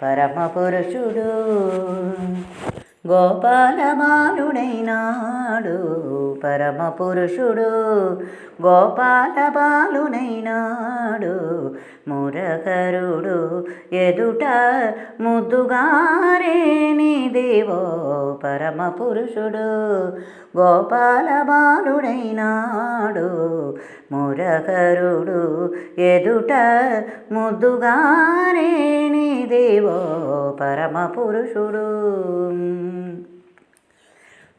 పరమపురుషుడు. గోపాలబాలుడైనాడు పరమపురుషుడు. గోపాలబాలుడైనాడు మురకరుడు ఎదుట ముద్దుగారేని దేవో పరమపురుషుడు. గోపాలబాలుడైనాడు మురకరుడు ఎదుట ముద్దుగారేని దేవో పరమపురుషుడు.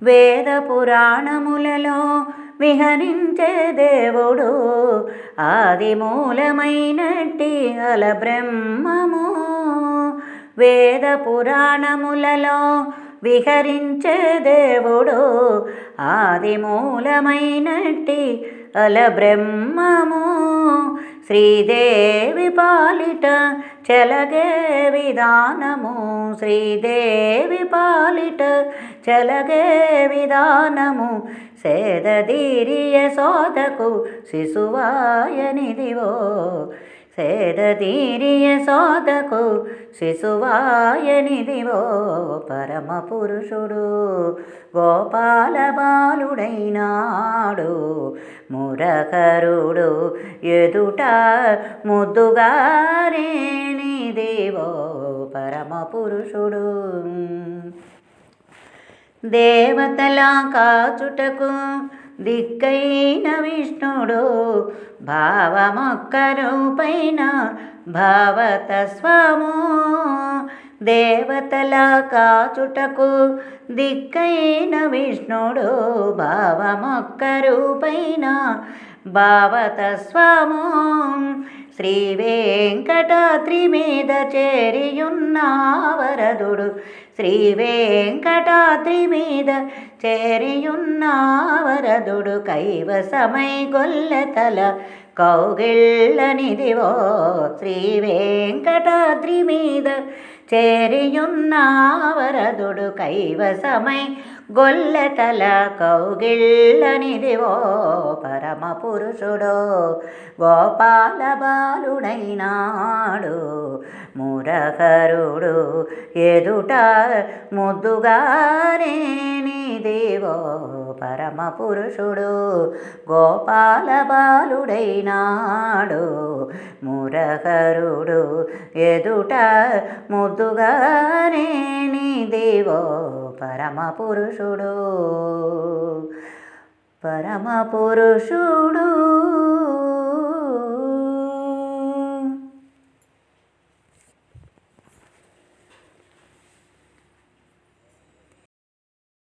వేద పురాణములలో విహరించే దేవుడు ఆది మూలమైనట్టి అల బ్రహ్మము. వేద పురాణములలో విహరించే దేవుడు ఆది మూలమైనట్టి అల బ్రహ్మము. శ్రీదేవి పాలిట చెలగే విధానము శ్రీదేవి పాలిట. చెలగే విధానము సేదీరియ సోదకు శిశువాయనిదివో. సేదీరియ సోదకు శిశువాయనిదివో పరమపురుషుడు గోపాల బాలుడైనాడు మురకరుడు ఎదుట ముద్దుగారేని దేవో పరమ పురుషుడు కాచుటకు దిక్కైన విష్ణుడు భావమొక్కరూపైన భావతస్వము. దేవతల కాచుటకు దిక్కైన విష్ణుడు భావమొక్కరూపైన భావత భావతస్వము. శ్రీ వెంకటాద్రి మీద చేరియున్న శ్రీ వెంకటాద్రి మీద చేరియున్న వరదుడు కైవసమై గొల్లెతల కౌగిళ్ళనిదివో. శ్రీ వెంకటాద్రి మీద చేరియున్న వరదుడు కైవసమై గొల్లెతల కౌగిళ్ళనిదివో. పరమ పురుషుడో గోపాల బాలుడైనాడు మురకరుడు ఎదుట ముద్దుగానే దేవో పరమ పురుషుడు గోపాల బాలుడైనాడు మురకరుడు ఎదుట ముద్దుగానే దేవో పరమ పురుషుడు. పరమ పురుషుడు